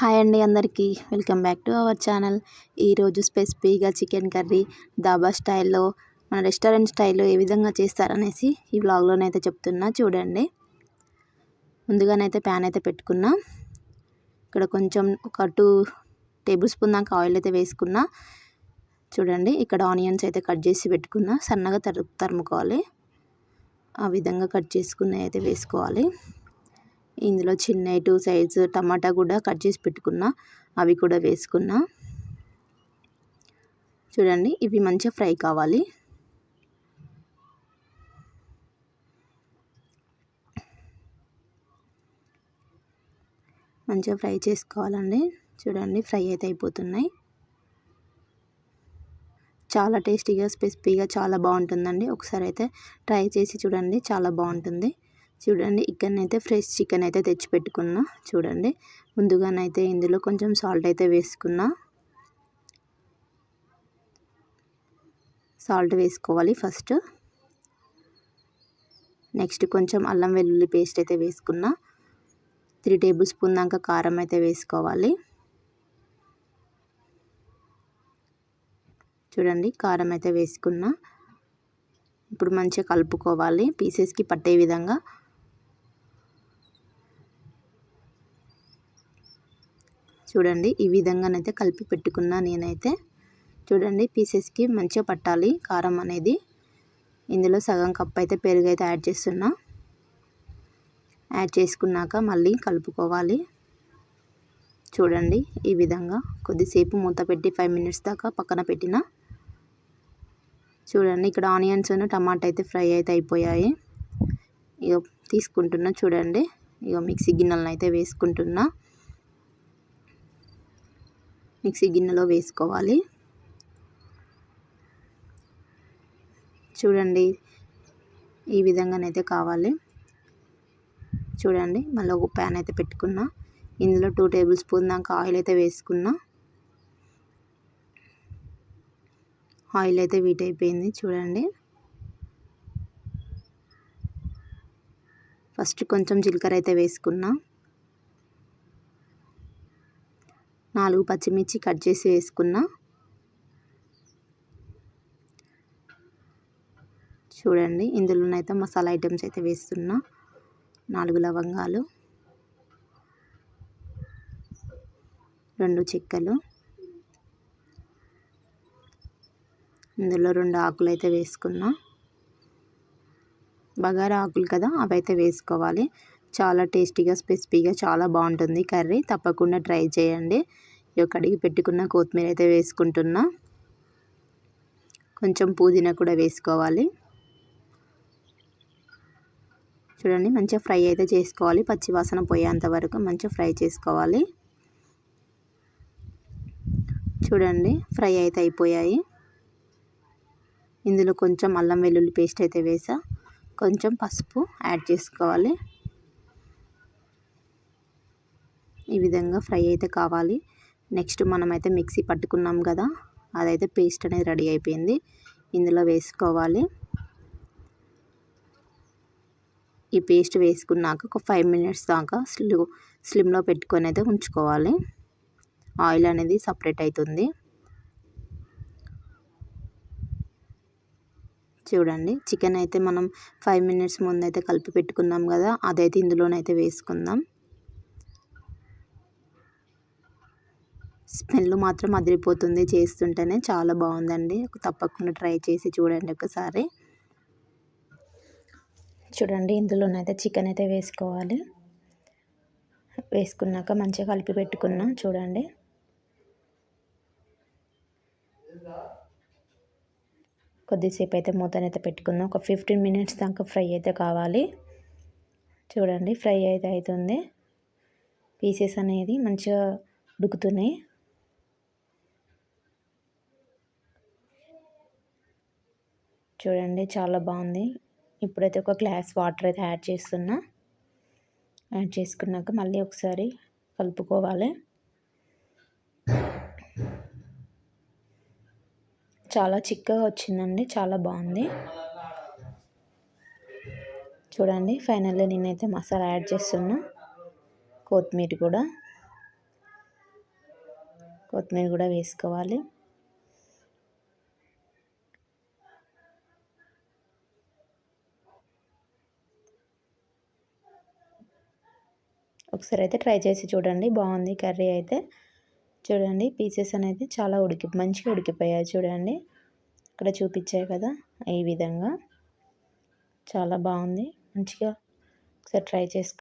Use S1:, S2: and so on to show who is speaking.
S1: Hi అండి అందరికీ. Welcome back to our channel. ఈరోజు స్పెసిఫిక్గా చికెన్ కర్రీ దాబా స్టైల్లో మన రెస్టారెంట్ స్టైల్లో ఏ విధంగా చేస్తారనేసి ఈ బ్లాగ్లోనైతే చెప్తున్నా. చూడండి. ముందుగానైతే ప్యాన్ అయితే పెట్టుకున్నా. ఇక్కడ కొంచెం ఒక టూ టేబుల్ స్పూన్ దాకా ఆయిల్ అయితే వేసుకున్నా. చూడండి ఇక్కడ ఆనియన్స్ అయితే కట్ చేసి పెట్టుకున్నా. సన్నగా తరు తరుముకోవాలి. ఆ విధంగా కట్ చేసుకున్న అయితే వేసుకోవాలి. ఇందులో చిన్న టూ సైడ్స్ టమాటా కూడా కట్ చేసి పెట్టుకున్నా అవి కూడా వేసుకున్నా. చూడండి ఇవి మంచిగా ఫ్రై కావాలి. మంచిగా ఫ్రై చేసుకోవాలండి. చూడండి ఫ్రై అయితే అయిపోతున్నాయి. చాలా టేస్టీగా స్పెసిఫీగా చాలా బాగుంటుందండి. ఒకసారి అయితే ట్రై చేసి చూడండి చాలా బాగుంటుంది. చూడండి ఇక్కడనైతే ఫ్రెష్ చికెన్ అయితే తెచ్చి పెట్టుకున్నా చూడండి ముందుగానైతే ఇందులో కొంచెం సాల్ట్ అయితే వేసుకున్నా. సాల్ట్ వేసుకోవాలి ఫస్ట్. నెక్స్ట్ కొంచెం అల్లం వెల్లుల్లి పేస్ట్ అయితే వేసుకున్నా. త్రీ టేబుల్ స్పూన్ దాకా కారం అయితే వేసుకోవాలి. చూడండి కారం అయితే వేసుకున్నా. ఇప్పుడు మంచిగా కలుపుకోవాలి. పీసెస్కి పట్టే విధంగా చూడండి ఈ విధంగానైతే కలిపి పెట్టుకున్నా నేనైతే. చూడండి పీసెస్కి మంచిగా పట్టాలి కారం అనేది. ఇందులో సగం కప్ అయితే పెరుగు అయితే యాడ్ చేస్తున్నా. యాడ్ చేసుకున్నాక మళ్ళీ కలుపుకోవాలి. చూడండి ఈ విధంగా కొద్దిసేపు మూత పెట్టి ఫైవ్ మినిట్స్ దాకా పక్కన పెట్టిన. చూడండి ఇక్కడ ఆనియన్స్ టమాటా అయితే ఫ్రై అయితే అయిపోయాయి. ఇక తీసుకుంటున్నా చూడండి. ఇక మిక్సీ గిన్నెలను అయితే వేసుకుంటున్నా. మిక్సీ గిన్నెలో వేసుకోవాలి. చూడండి ఈ విధంగానైతే కావాలి. చూడండి మళ్ళీ ఒక ప్యాన్ అయితే పెట్టుకున్నా. ఇందులో టూ టేబుల్ స్పూన్ దాకా ఆయిల్ అయితే వేసుకున్నా. ఆయిల్ అయితే వీట్ అయిపోయింది చూడండి. ఫస్ట్ కొంచెం జీలకర్ర అయితే వేసుకున్నా. నాలుగు పచ్చిమిర్చి కట్ చేసి వేసుకున్నా. చూడండి ఇందులోనైతే మసాలా ఐటమ్స్ అయితే వేస్తున్నా. నాలుగు లవంగాలు రెండు చెక్కలు ఇందులో రెండు ఆకులు అయితే వేసుకున్నా. బగారా ఆకులు కదా అవి అయితే వేసుకోవాలి. చాలా టేస్టీగా స్పెసిఫీగా చాలా బాగుంటుంది కర్రీ. తప్పకుండా ట్రై చేయండి. కడిగి పెట్టుకున్న కొత్తిమీర అయితే వేసుకుంటున్నా. కొంచెం పుదీనా కూడా వేసుకోవాలి. చూడండి మంచిగా ఫ్రై అయితే చేసుకోవాలి. పచ్చివాసన పోయేంత వరకు మంచిగా ఫ్రై చేసుకోవాలి. చూడండి ఫ్రై అయితే అయిపోయాయి. ఇందులో కొంచెం అల్లం వెల్లుల్లి పేస్ట్ అయితే వేసా. కొంచెం పసుపు యాడ్ చేసుకోవాలి. ఈ విధంగా ఫ్రై అయితే కావాలి. నెక్స్ట్ మనమైతే మిక్సీ పట్టుకున్నాం కదా అదైతే పేస్ట్ అనేది రెడీ అయిపోయింది. ఇందులో వేసుకోవాలి. ఈ పేస్ట్ వేసుకున్నాక ఒక ఫైవ్ మినిట్స్ దాకా స్లో స్లిమ్లో పెట్టుకొని అయితే ఉంచుకోవాలి. ఆయిల్ అనేది సపరేట్ అవుతుంది చూడండి చికెన్ అయితే మనం ఫైవ్ మినిట్స్ ముందైతే కలిపి పెట్టుకున్నాం కదా అదైతే ఇందులోనైతే వేసుకుందాం. స్మెల్ మాత్రం అదిరిపోతుంది చేస్తుంటేనే. చాలా బాగుందండి. తప్పకుండా ట్రై చేసి చూడండి ఒకసారి. చూడండి ఇందులోనైతే చికెన్ అయితే వేసుకోవాలి. వేసుకున్నాక మంచిగా కలిపి పెట్టుకున్నా చూడండి. కొద్దిసేపు అయితే మూతనైతే పెట్టుకుందాం ఒక ఫిఫ్టీన్ మినిట్స్ దాకా ఫ్రై అయితే కావాలి. చూడండి ఫ్రై అయితే అవుతుంది. పీసెస్ అనేది మంచిగా ఉడుకుతున్నాయి. చూడండి చాలా బాగుంది. ఇప్పుడైతే ఒక గ్లాస్ వాటర్ అయితే యాడ్ చేస్తున్నా. యాడ్ చేసుకున్నాక మళ్ళీ ఒకసారి కలుపుకోవాలి. చాలా చిక్కగా వచ్చిందండి చాలా బాగుంది. చూడండి ఫైనల్గా నేనైతే మసాలా యాడ్ చేస్తున్నా. కొత్తిమీర కూడా. కొత్తిమీర కూడా వేసుకోవాలి. ఒకసారి అయితే ట్రై చేసి చూడండి. బాగుంది కర్రీ అయితే. చూడండి పీసెస్ అనేది చాలా ఉడికి మంచిగా ఉడికిపోయాయి చూడండి. ఇక్కడ చూపించాయి కదా ఈ విధంగా. చాలా బాగుంది. మంచిగా ఒకసారి ట్రై చేసుకో